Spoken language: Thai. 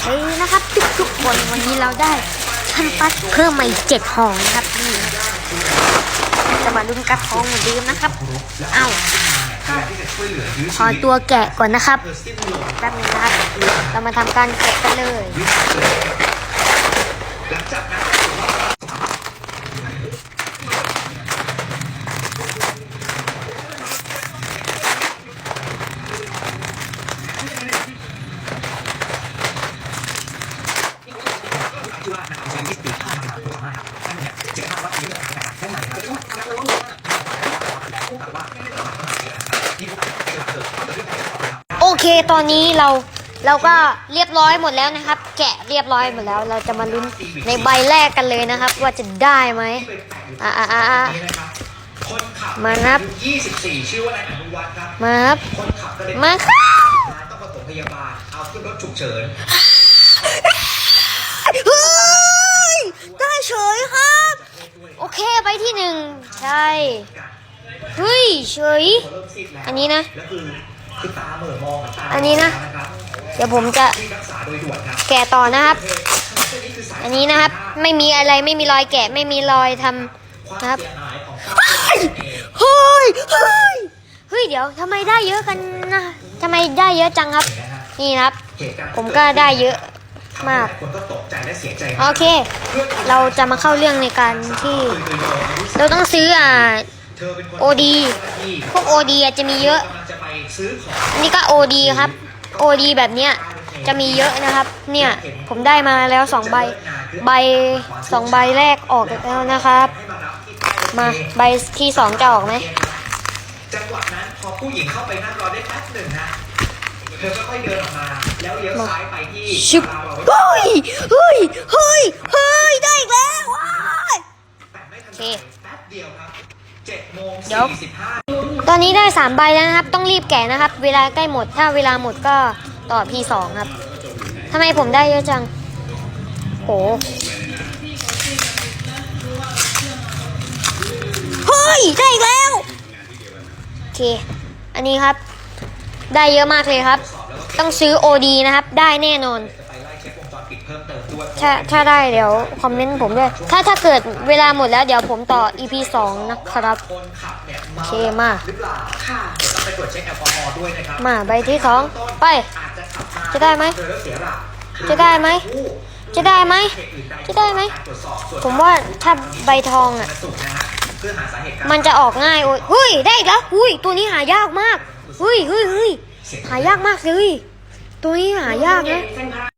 เคนะครับ ทุกทุกคนวันนี้เราได้คันปัสเพิ่มมาอีกเจ็ดห่อนะครับนี่จะมาลุ้นกระทองเหมือนเดิมนะครับเอ้าขอตัวแกะก่อนนะครับแป๊บนึงนะครับ เรามาทำการแกะกันเลย โอเคตอนนี้เราเราก็เรียบร้อยหมดแล้วนะครับ แกะเรียบร้อยหมดแล้ว เราจะมาลุ้นในใบแรกกันเลยนะครับ ว่าจะได้ไหมอ่าอ่าอ่าอ่าคนขับมาครับ24ชื่อว่านายอนุวัฒน์ครับมาครับคนขับกระเด็นมาครับต้องปฐมพยาบาลเอาขึ้นรถฉุกเฉิน เฮ้ยได้เฉยครับ โอ เคไปที่หนึ่งใช่เฮ้ยเฉยอันนี้นะแล้วคือคือตาเหม่อมองกับตาอันนี้นะ เดี๋ยวผมจะที่รักษาโดยด่วนครับแกะต่อนะครับ อันนี้นะครับไม่มีอะไรไม่มีรอยแกะไม่มีรอยทำนะครับเสียหายเฮ้ยเฮ้ยเฮ้ยเดี๋ยวทำไมได้เยอะกันนะทำไมได้เยอะจังครับ นี่นะครับ ผมก็ได้เยอะ มากคนก็ตกใจและเสียใจโอเค เราจะมาเข้าเรื่องในการที่ เราต้องซื้ออ่าเธอเป็นคนโอดีพวกโอดีจะมีเยอะกำลังจะไปซื้อของอันนี่ก็โอดีครับโอดีแบบเนี้ยจะมีเยอะนะครับ เนี่ยผมได้มาแล้วสองใบ ใบสองใบแรกออกแล้วนะครับให้มารับที่ป้ายรถเมล์มาใบที่สองจะออกไหมจังหวะนั้นพอผู้หญิงเข้าไปนั่งรอได้แป๊บหนึ่งฮะ เธอก็ค่อยเดินออกมา แล้วเลี้ยวซ้ายไปที่ชึบศาลารอรถเฮ้ยเฮ้ยเฮ้ยเฮ้ยได้อีกแล้วว้าย แต่ไม่ทันโอเคไรแป๊บเดียวครับเจ็ดโมงเดี๋ยว สี่สิบห้า ตอนนี้ได้สามใบแล้วนะครับ ต้องรีบแกะนะครับ เวลาใกล้หมด ถ้าเวลาหมดก็ต่อ P2 ครับทำไมผมได้เยอะจัง โหเฮ้ย ได้อีกแล้ว โอเค อันนี้ครับ ได้เยอะมากเลยครับ ต้องซื้อ OD นะครับ ได้แน่นอนจะไปไล่เช็ควงจรปิดเพิ่มเติมด้วยถ้าถ้าได้เดี๋ยวคอมเมนต์ผมด้วย ถ้าถ้าเกิดเวลาหมดแล้วเดี๋ยวผมต่อ EP 2 นะครับคนขับเนี่ยโอเมาเคมาหรือเปล่าค่ะเดี๋ยวต้องไปตรวจเช็คแอลกอฮอล์ด้วยนะครับมาใบที่สองไปอาจจะขับมาจะได้ไหมโดยรถเสียหลักจะได้ไหม จะได้ไหม จะได้ไหมตรวจสอบส่วนผมว่าถ้าใบทองอะสูตรนะฮะเพื่อหาสาเหตุการมันจะออกง่ายโอ้ยเฮ้ยได้อีกแล้ว อุ้ย ตัวนี้หายากมาก เฮ้ยเฮ้ยเฮ้ยหายากมากเลย ตัวนี้หายากนะ